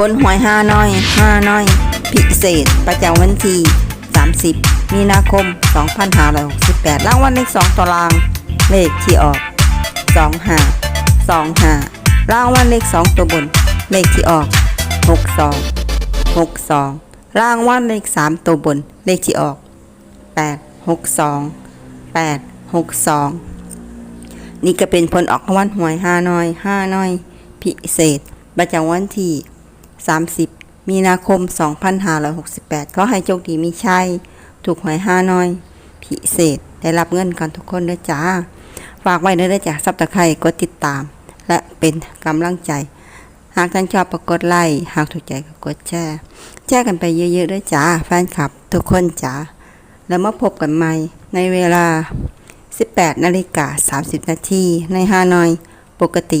ผลหวยห้าน้อยห้าน้อย พิเศษประจำวันที่ 30 มีนาคม 2568รางวัลเลข2ตาราง เลขที่ออก 25 25รางวัลเลข 2 ตัวบน เลขที่ออก 62 62รางวัลเลข 3 ตัวบน เลขที่ออก 8 62 8 62 นี่ก็เป็นผลออกรางวัลหวยห้าน้อยห้าน้อย พิเศษประจำวันที่ 30 มีนาคม 2568ขอให้โชคดีมีชัย ถูกหวยห้าน้อย พิเศษ ได้รับเงินกันทุกคนด้วยจ้า ฝากไว้เด้อจ้าซับตะไคร่กดติดตาม และเป็นกำลังใจ หากท่านชอบก็กดไลค์ หากถูกใจก็กดแชร์ แชร์กันไปเยอะๆด้วยจ้า แฟนคลับ ทุกคนจ้า แล้วมาพบกันใหม่ในเวลา 18นาฬิกา30นาทีในฮานอย ปกติ